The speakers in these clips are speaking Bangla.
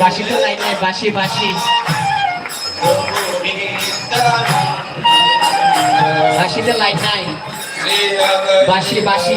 বাসিতে তো নাই বাসি বাসি বাসিতে লাইট নাই। বাসি বাসি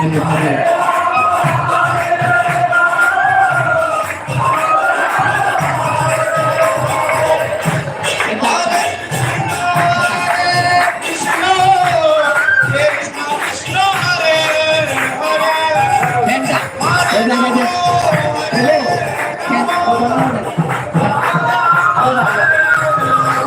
And?